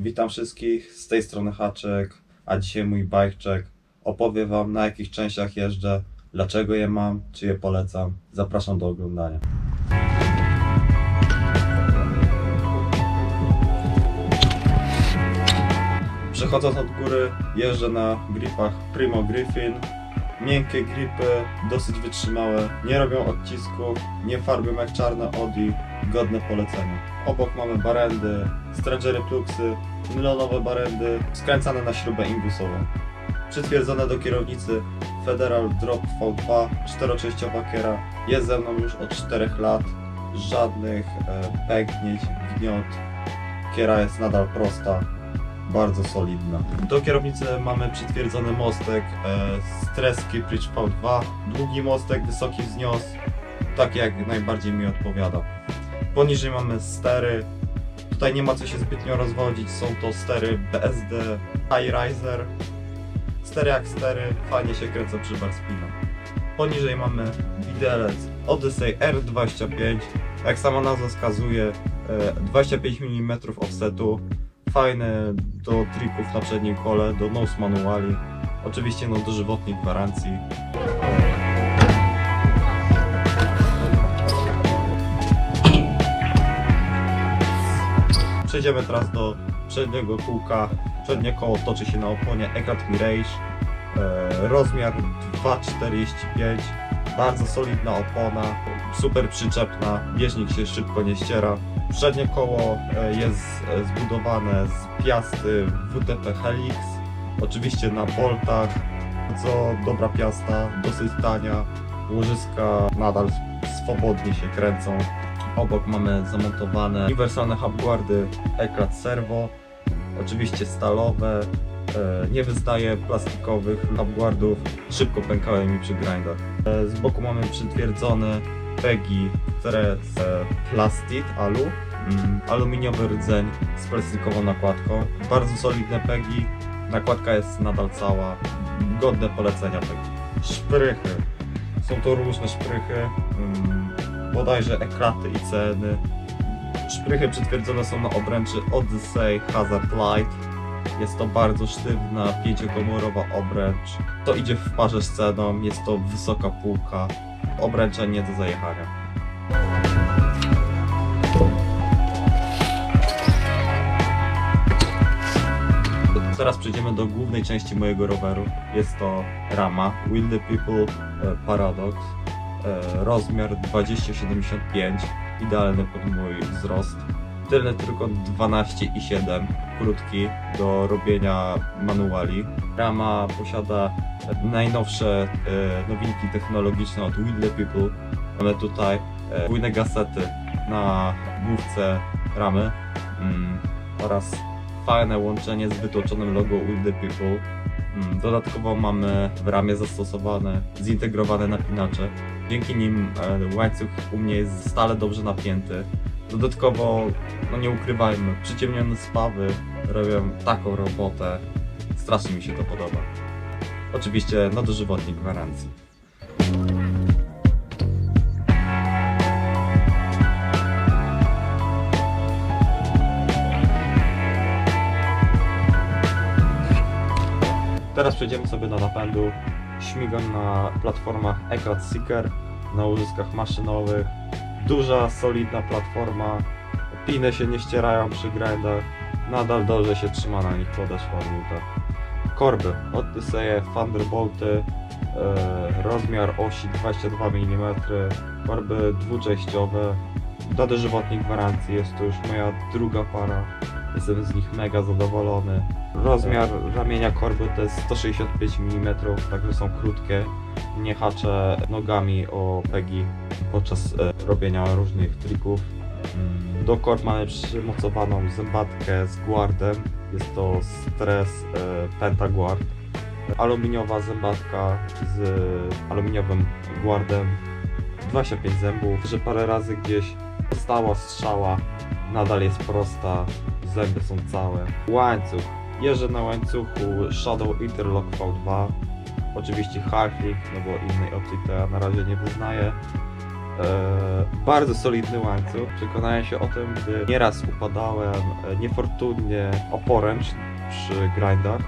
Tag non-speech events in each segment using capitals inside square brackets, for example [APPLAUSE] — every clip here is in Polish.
Witam wszystkich, z tej strony Haczek, a dzisiaj mój bikecheck. Opowie Wam na jakich częściach jeżdżę, dlaczego je mam, czy je polecam. Zapraszam do oglądania. Przechodząc od góry, jeżdżę na gripach Primo Griffin. Miękkie gripy, dosyć wytrzymałe, nie robią odcisków, nie farbią jak czarne Audi, godne polecenia. Obok mamy barendy, Strangery Pluxy, nylonowe barendy, skręcane na śrubę imbusową. Przytwierdzone do kierownicy Federal Drop V2, czteroczęściowa kiera, jest ze mną już od 4 lat, żadnych e, pęknięć, gniot, kiera jest nadal prosta, bardzo solidna. Do kierownicy mamy przytwierdzony mostek e, Streski Bridge V2, długi mostek, wysoki wznios, taki jak najbardziej mi odpowiada. Poniżej mamy stery, tutaj nie ma co się zbytnio rozwodzić, są to stery BSD High Riser, stery jak stery, fajnie się kręcą przy bar spinach. Poniżej mamy widelec Odyssey R25, jak sama nazwa wskazuje, e, 25 mm offsetu, fajny do trików na przednim kole, do nose manuali, oczywiście no dożywotniej gwarancji. Przejdziemy teraz do przedniego kółka. Przednie koło toczy się na oponie Ekat Mirage. E, rozmiar 2,45. Bardzo solidna opona, super przyczepna, bieżnik się szybko nie ściera. Przednie koło e, jest e, zbudowane z piasty WTP Helix. Oczywiście na boltach. Bardzo dobra piasta, dosyć tania. Łożyska nadal swobodnie się kręcą. Obok mamy zamontowane uniwersalne hubguardy Ekrat Servo, oczywiście stalowe, e, nie wyznaje plastikowych hubguardów, szybko pękały mi przy grindach. E, z boku mamy przytwierdzone PEGI, które z plastit, alu, mm, aluminiowy rdzeń z plastikową nakładką, bardzo solidne PEGI, nakładka jest nadal cała, godne polecenia PEGI. Szprychy, są to różne szprychy, mm, bodajże ekraty i ceny. Szprychy przytwierdzone są na obręczy Odyssey Hazard Light. Jest to bardzo sztywna, pięciokomorowa obręcz. To idzie w parze z ceną, jest to wysoka półka. Obręcze nie do zajechania. Teraz przejdziemy do głównej części mojego roweru. Jest to rama Will the People e, Paradox. E, rozmiar 2075, idealny pod mój wzrost. Tylny tylko 12,7, krótki do robienia manuali. Rama posiada najnowsze e, nowinki technologiczne od Will People. Mamy tutaj e, podwójne gasety na główce ramy mm, oraz fajne łączenie z wytłoczonym logo Will the People. Mm, Dodatkowo mamy w ramie zastosowane zintegrowane napinacze. Dzięki nim e, łańcuch u mnie jest stale dobrze napięty. Dodatkowo, no nie ukrywajmy, przyciemnione spawy robią taką robotę. Strasznie mi się to podoba. Oczywiście na dożywotniej gwarancji. Teraz przejdziemy sobie do napędu. Śmigam na platformach Ekrat Seeker, na łożyskach maszynowych. Duża, solidna platforma. Piny się nie ścierają przy grindach. Nadal dobrze się trzyma na nich podeszła minuta. Korby Odyseje, Thunderbolty, e, rozmiar osi 22 mm, korby dwuczęściowe. Do dożywotniej gwarancji jest to już moja druga para. Jestem z nich mega zadowolony. Rozmiar ramienia korby to jest 165 mm, także są krótkie. Nie haczę nogami o pegi podczas e, robienia różnych trików. Mm, Do korb mamy przymocowaną zębatkę z guardem. Jest to Stress e, Pentaguard. Aluminiowa zębatka z aluminiowym guardem. 25 zębów, że parę razy gdzieś dostała strzała, nadal jest prosta, zęby są całe. Łańcuch. Jeżdżę na łańcuchu Shadow Interlock V2. Oczywiście Halflink, no bo innej opcji to ja na razie nie wyznaję. bardzo solidny łańcuch. Przekonałem się o tym, gdy nieraz upadałem e, niefortunnie o poręcz przy grindach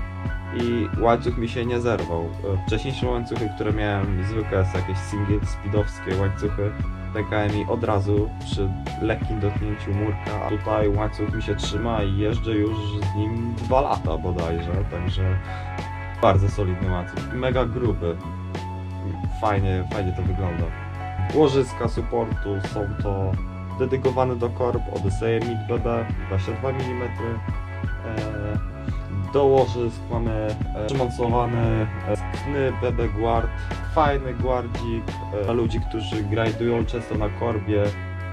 i łańcuch mi się nie zerwał. E, Wcześniejsze łańcuchy, które miałem zwykłe, z jakieś single speedowskie łańcuchy, pękały mi od razu przy lekkim dotknięciu murka, a tutaj łańcuch mi się trzyma i jeżdżę już z nim dwa lata bodajże, także bardzo solidny łańcuch, mega gruby, fajnie, fajnie to wygląda. Łożyska supportu są to dedykowane do korb Odyseje Mid BB 22 mm. E, do łożysk mamy e, przymocowany e, skny BB Guard, fajny guardzik e, dla ludzi, którzy grajdują często na korbie,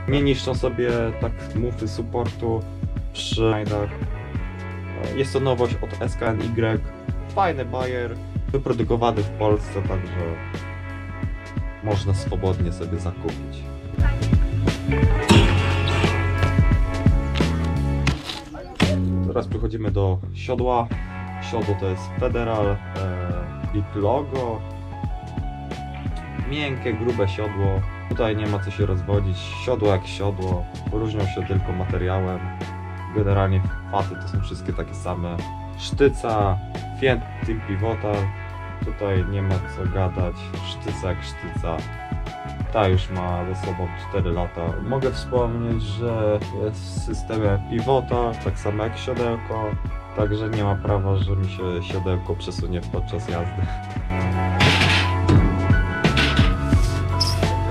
nie niszczą sobie tak mufy supportu przy rajdach. E, Jest to nowość od SKNY, fajny bajer, wyprodukowany w Polsce, także można swobodnie sobie zakupić. Przechodzimy do siodła. Siodło to jest Federal, e, Big Logo. Miękkie, grube siodło. Tutaj nie ma co się rozwodzić. Siodło jak siodło. Różnią się tylko materiałem. Generalnie faty to są wszystkie takie same. Sztyca, Fiat Team Pivota. Tutaj nie ma co gadać. Sztyca jak sztyca. Ta już ma ze sobą 4 lata. Mogę wspomnieć, że jest w systemie pivota, tak samo jak siodełko, także nie ma prawa, że mi się siodełko przesunie podczas jazdy.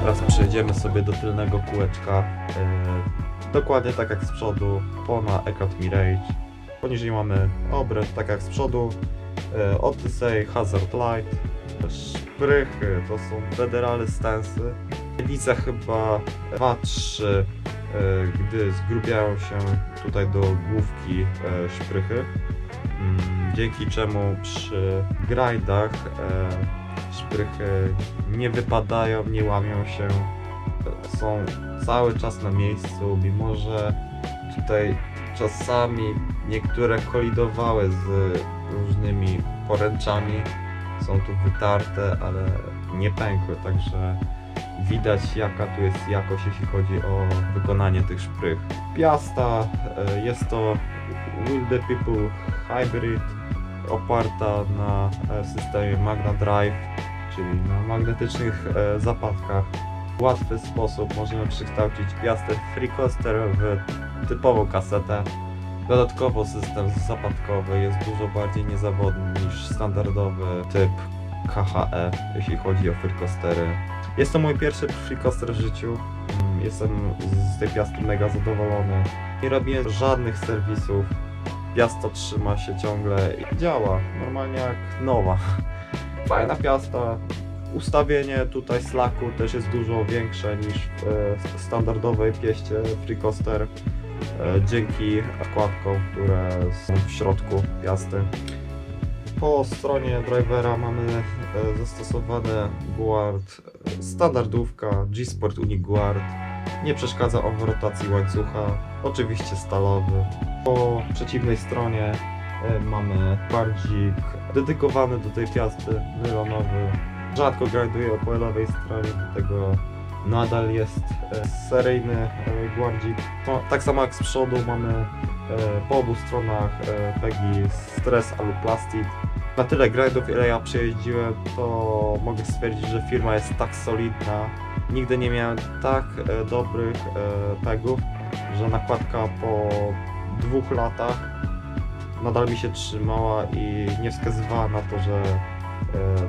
Teraz przejdziemy sobie do tylnego kółeczka. Yy, dokładnie tak jak z przodu, Pona Ekat Mirage. Poniżej mamy obręcz, tak jak z przodu. Yy, Odyssey, Hazard Light, szprychy, to są federale stensy. Lica chyba 2-3, e, gdy zgrubiają się tutaj do główki e, szprychy, mm, dzięki czemu przy grindach e, szprychy nie wypadają, nie łamią się, są cały czas na miejscu, mimo że tutaj czasami niektóre kolidowały z różnymi poręczami, są tu wytarte, ale nie pękły, także widać jaka tu jest jakość, jeśli chodzi o wykonanie tych szprych. Piasta e, jest to Will the People Hybrid oparta na e, systemie Magna Drive, czyli na magnetycznych e, zapadkach. W łatwy sposób możemy przekształcić piastę Free Coaster w typową kasetę. Dodatkowo system zapadkowy jest dużo bardziej niezawodny niż standardowy typ KHE, jeśli chodzi o freecoastery. Jest to mój pierwszy freecoaster w życiu. Mm, Jestem z tej piasty mega zadowolony. Nie robię żadnych serwisów. Piasta trzyma się ciągle i działa normalnie jak nowa. [LAUGHS] Fajna piasta. Ustawienie tutaj slacku też jest dużo większe niż w e, standardowej pieście freecoaster e, dzięki wkładkom, które są w środku piasty. Po stronie drivera mamy e, zastosowane guard, e, standardówka G-Sport Uni Guard. Nie przeszkadza on w rotacji łańcucha, oczywiście stalowy. Po przeciwnej stronie e, mamy guardzik dedykowany do tej piasty, nylonowy. Rzadko grinduję po lewej stronie, dlatego nadal jest e, seryjny e, guardzik. To, tak samo jak z przodu mamy e, po obu stronach PEGI Stress Alu Plastic. Na tyle grindów, ile ja przejeździłem, to mogę stwierdzić, że firma jest tak solidna. Nigdy nie miałem tak dobrych pegów, że nakładka po dwóch latach nadal mi się trzymała i nie wskazywała na to, że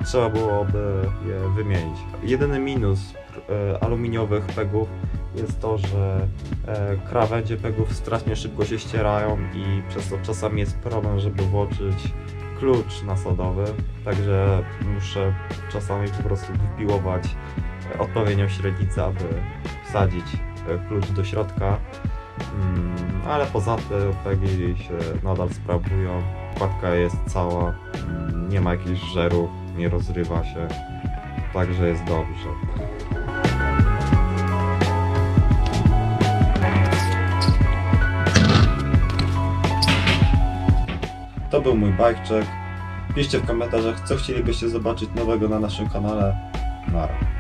trzeba byłoby je wymienić. Jedyny minus e, aluminiowych pegów jest to, że e, krawędzie pegów strasznie szybko się ścierają i przez to czasami jest problem, żeby włożyć klucz nasadowy, także muszę czasami po prostu wypiłować e, odpowiednią średnicę, aby wsadzić e, klucz do środka. Mm, ale poza tym pegi się nadal sprawują. Kładka jest cała, nie ma jakichś żerów, nie rozrywa się, także jest dobrze. To był mój bike check. Piszcie w komentarzach, co chcielibyście zobaczyć nowego na naszym kanale. Nara.